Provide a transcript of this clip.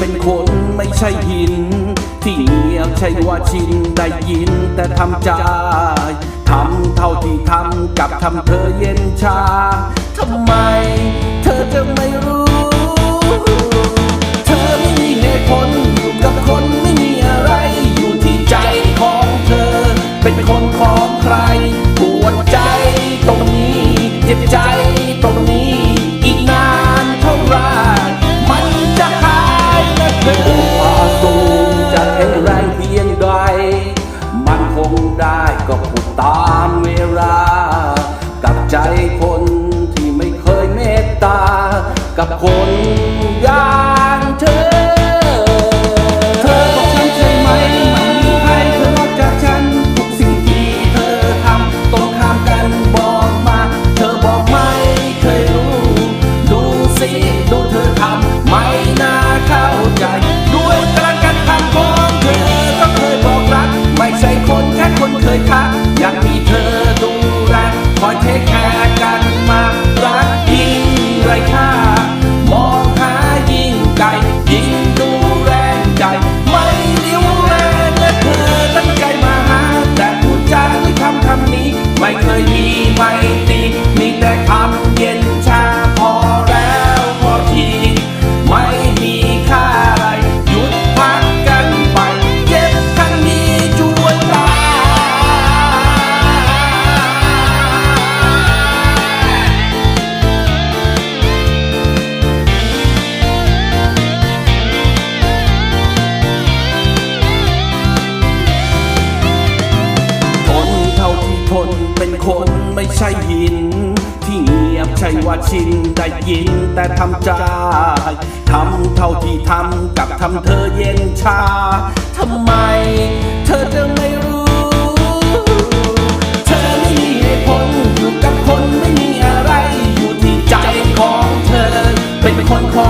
เป็นคนไม่ใช่หิน ที่เงียบใช่ว่าชินได้ยินแต่ทำใจทำเท่าที่ทำกับทำเธอเย็นชาทำไม เธอจะไม่ ได้ก็พูดตามเวลา กับใจคนที่ไม่เคยเมตตา กับคนยาก ไม่ใช่หิน ที่เงียบใช่ว่าชินได้ยินแต่ทำใจทำเท่าที่ทำกับทำเธอเย็นชาทำไม เธอจะไม่รู้ เธอไม่มีเหตุผลอยู่กับคนไม่มีอะไร อยู่ที่ใจของเธอ เป็นคนของ